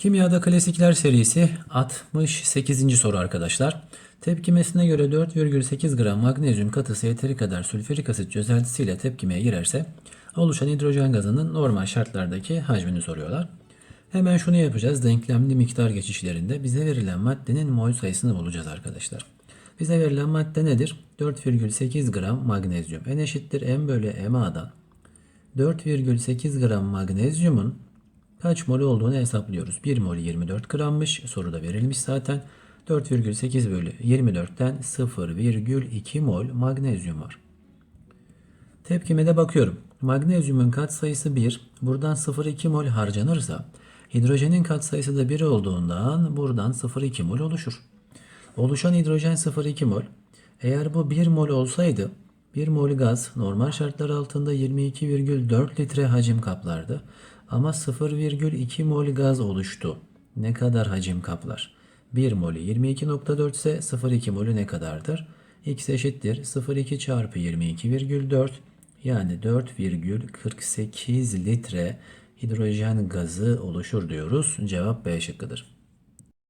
Kimyada klasikler serisi 68. soru arkadaşlar. Tepkimesine göre 4,8 gram magnezyum katısı yeteri kadar sülfürik asit çözeltisiyle tepkimeye girerse oluşan hidrojen gazının normal şartlardaki hacmini soruyorlar. Hemen şunu yapacağız. Denklemli miktar geçişlerinde bize verilen maddenin mol sayısını bulacağız arkadaşlar. Bize verilen madde nedir? 4,8 gram magnezyum. N eşittir M bölü MA'dan 4,8 gram magnezyumun kaç mol olduğunu hesaplıyoruz. 1 mol 24 grammış. Soruda verilmiş zaten. 4,8 bölü 24'ten 0,2 mol magnezyum var. Tepkimede bakıyorum. Magnezyumun katsayısı 1. Buradan 0,2 mol harcanırsa hidrojenin katsayısı da 1 olduğundan buradan 0,2 mol oluşur. Oluşan hidrojen 0,2 mol. Eğer bu 1 mol olsaydı 1 mol gaz normal şartlar altında 22,4 litre hacim kaplardı. Ama 0,2 mol gaz oluştu. Ne kadar hacim kaplar? 1 molü 22.4 ise 0,2 molü ne kadardır? X eşittir 0,2 çarpı 22,4 yani 4,48 litre hidrojen gazı oluşur diyoruz. Cevap B şıkkıdır.